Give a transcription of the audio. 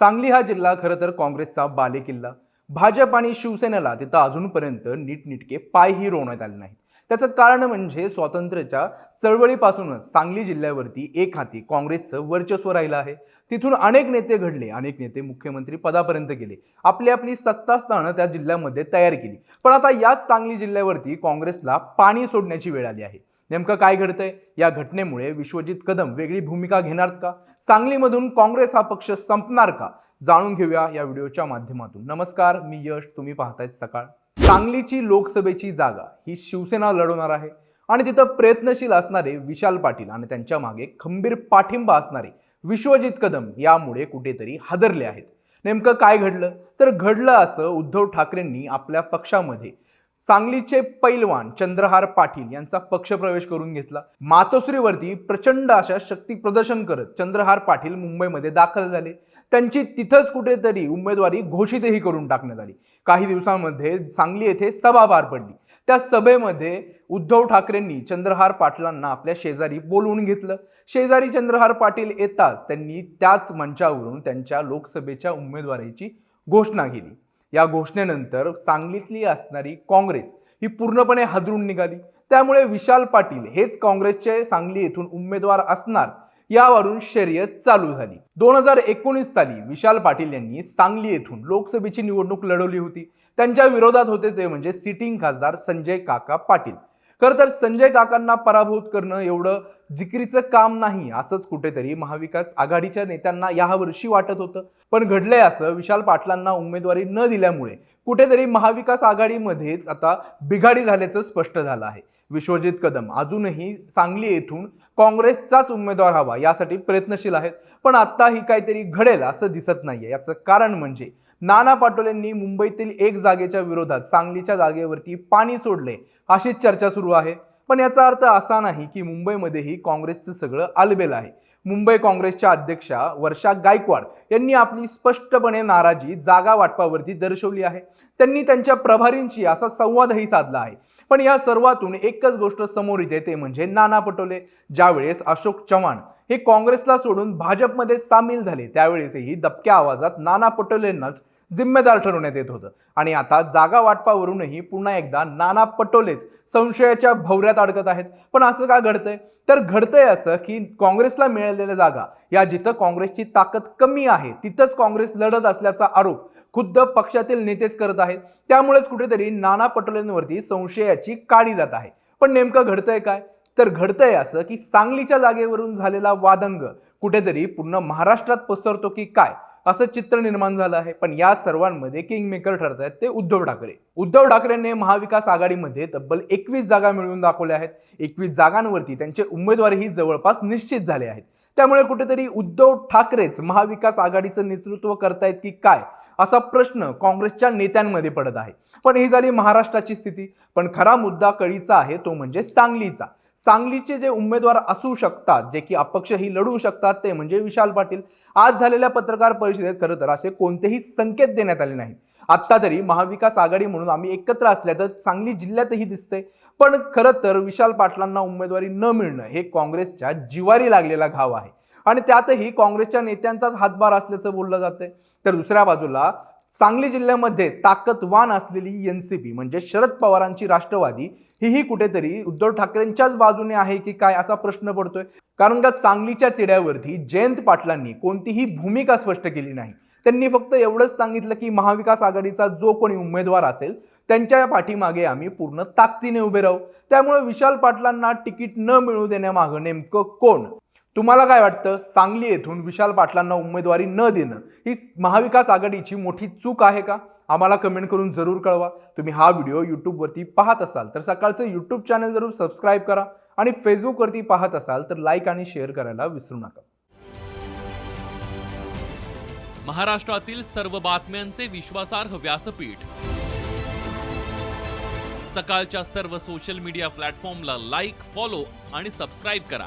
सांगली हा जिल्हा खरं तर काँग्रेसचा बालेकिल्ला भाजप आणि शिवसेनेला तिथं अजूनपर्यंत नीटनिटके पायही रोवण्यात आले नाहीत. त्याचं कारण म्हणजे स्वातंत्र्याच्या चळवळीपासूनच सांगली जिल्ह्यावरती एक हाती काँग्रेसचं वर्चस्व राहिलं आहे. तिथून अनेक नेते घडले अनेक नेते मुख्यमंत्री पदापर्यंत गेले. आपली आपली सत्ता स्थानं त्या जिल्ह्यामध्ये तयार केली. पण आता याच सांगली जिल्ह्यावरती काँग्रेसला पाणी सोडण्याची वेळ आली आहे. नेमकं काय घडतंय? या घटनेमुळे विश्वजित कदम वेगळी भूमिका घेणार का? सांगलीमधून काँग्रेस हा पक्ष संपणार का? जाणून घेऊया या व्हिडिओच्या माध्यमातून. नमस्कार मी यश तुम्ही पाहताय सकाळ. सांगलीची लोकसभेची जागा ही शिवसेना लढवणार आहे आणि तिथं प्रयत्नशील असणारे विशाल पाटील आणि त्यांच्या मागे खंबीर पाठिंबा असणारे विश्वजित कदम यामुळे कुठेतरी हादरले आहेत. नेमकं काय घडलं? तर घडलं असं उद्धव ठाकरेंनी आपल्या पक्षामध्ये सांगलीचे पैलवान चंद्रहार पाटील यांचा पक्षप्रवेश करून घेतला. मातोश्रीवरती प्रचंड अशा शक्ती प्रदर्शन करत चंद्रहार पाटील मुंबईमध्ये दाखल झाले. त्यांची तिथंच कुठेतरी उमेदवारी घोषितही करून टाकण्यात आली. काही दिवसांमध्ये सांगली येथे सभा पार पडली. त्या सभेमध्ये उद्धव ठाकरेंनी चंद्रहार पाटलांना आपल्या शेजारी बोलवून घेतलं. शेजारी चंद्रहार पाटील येताच त्यांनी त्याच मंचावरून त्यांच्या लोकसभेच्या उमेदवारीची घोषणा केली. या घोषणेनंतर सांगलीतली असणारी काँग्रेस ही पूर्णपणे हादरून निघाली. त्यामुळे विशाल पाटील हेच काँग्रेसचे सांगली येथून उमेदवार असणार यावरून शर्यत चालू झाली. दोन हजार एकोणीस साली विशाल पाटील यांनी सांगली येथून लोकसभेची निवडणूक लढवली होती. त्यांच्या विरोधात होते ते म्हणजे सिटिंग खासदार संजय काका पाटील. खरं तर संजय काकांना पराभूत करणं एवढं जिकिरीचं काम नाही असंच कुठेतरी महाविकास आघाडीच्या नेत्यांना यावर्षी वाटत होतं. पण घडलंय असं विशाल पाटलांना उमेदवारी न दिल्यामुळे कुठेतरी महाविकास आघाडीमध्येच आता बिघाडी झाल्याचं स्पष्ट झालं आहे. विश्वजित कदम अजूनही सांगली येथून काँग्रेसचाच उमेदवार हवा यासाठी प्रयत्नशील आहेत. पण आता ही काहीतरी घडेल असं दिसत नाहीये. याचं कारण म्हणजे नाना पाटोलेंनी मुंबईतील एक जागेच्या विरोधात सांगलीच्या जागेवरती पाणी सोडले अशीच चर्चा सुरू आहे. पण याचा अर्थ असा नाही की मुंबईमध्येही काँग्रेसचं सगळं आलबेल आहे. मुंबई काँग्रेसच्या अध्यक्षा वर्षा गायकवाड यांनी आपली स्पष्टपणे नाराजी जागा वाटपावरती दर्शवली आहे. त्यांनी त्यांच्या प्रभारींशी असा संवादही साधला आहे. पण या सर्वातून एकच गोष्ट समोर येते ते म्हणजे नाना पटोले. ज्यावेळेस अशोक चव्हाण हे काँग्रेसला सोडून भाजपमध्ये सामील झाले. त्यावेळेसही दबक्या आवाजात नाना पटोलेंनाच जिम्मेदार ठरवण्यात येत होतं. आणि आता जागा वाटपावरूनही पुन्हा एकदा नाना पटोलेच संशयाच्या भवऱ्यात अडकत आहेत. पण असं का घडतंय? तर घडतंय असं की काँग्रेसला मिळालेल्या जागा या जिथं काँग्रेसची ताकद कमी आहे तिथंच काँग्रेस लढत असल्याचा आरोप खुद्द पक्षातील नेतेच करत आहेत. त्यामुळेच कुठेतरी नाना पटोलेंवरती संशयाची काळी जात आहे. पण नेमकं घडतंय काय? तर घडतंय असं की सांगलीच्या जागेवरून झालेला वादंग कुठेतरी पूर्ण महाराष्ट्रात पसरतो की काय असं चित्र निर्माण झालं आहे. पण या सर्वांमध्ये किंग मेकर ठरत आहेत ते उद्धव ठाकरे. उद्धव ठाकरेंनी महाविकास आघाडीमध्ये तब्बल एकवीस जागा मिळवून दाखवल्या आहेत. एकवीस जागांवरती त्यांचे उमेदवारही जवळपास निश्चित झाले आहेत. त्यामुळे कुठेतरी उद्धव ठाकरेच महाविकास आघाडीचं नेतृत्व करतायत की काय असा प्रश्न काँग्रेसच्या नेत्यांमध्ये पडत आहे. पण ही झाली महाराष्ट्राची स्थिती. पण खरा मुद्दा कळीचा आहे तो म्हणजे सांगलीचा. सांगलीचे जे उमेदवार असू शकतात जे की अपक्षही लढू शकतात ते म्हणजे विशाल पाटील. आज झालेल्या पत्रकार परिषदेत खरं तर असे कोणतेही संकेत देण्यात आले नाहीत. आत्ता तरी महाविकास आघाडी म्हणून आम्ही एकत्र असल्याचं सांगली जिल्ह्यातही दिसते पण खरं तर विशाल पाटलांना उमेदवारी न मिळणं हे काँग्रेसच्या जिवारी लागलेला घाव आहे. आणि त्यातही काँग्रेसच्या नेत्यांचाच हातभार असल्याचं बोललं जातंय. तर दुसऱ्या बाजूला सांगली जिल्ह्यामध्ये ताकदवान असलेली एन सी पी म्हणजे शरद पवारांची राष्ट्रवादी हीही कुठेतरी उद्धव ठाकरेंच्याच बाजूने आहे की काय असा प्रश्न पडतोय. कारण का सांगलीच्या तिड्यावरती जयंत पाटलांनी कोणतीही भूमिका स्पष्ट केली नाही. त्यांनी फक्त एवढंच सांगितलं की महाविकास आघाडीचा जो कोणी उमेदवार असेल त्यांच्या पाठीमागे आम्ही पूर्ण ताकदीने उभे राहू. त्यामुळे विशाल पाटलांना तिकीट न मिळू देण्यामागं नेमकं कोण? तुम्हाला काय वाटतं? सांगली येथून विशाल पाटलांना उमेदवारी न देणं ही महाविकास आघाडीची मोठी चूक आहे का? आम्हाला कमेंट करून जरूर कळवा. तुम्ही हा व्हिडिओ यूट्यूबवरती पाहत असाल तर सकाळचं यूट्यूब चॅनल जरूर सबस्क्राईब करा आणि फेसबुकवरती पाहत असाल तर लाईक आणि शेअर करायला विसरू नका. महाराष्ट्रातील सर्व बातम्यांचे विश्वासार्ह व्यासपीठ. सकाळच्या सर्व सोशल मीडिया प्लॅटफॉर्मला लाईक फॉलो आणि सबस्क्राईब करा.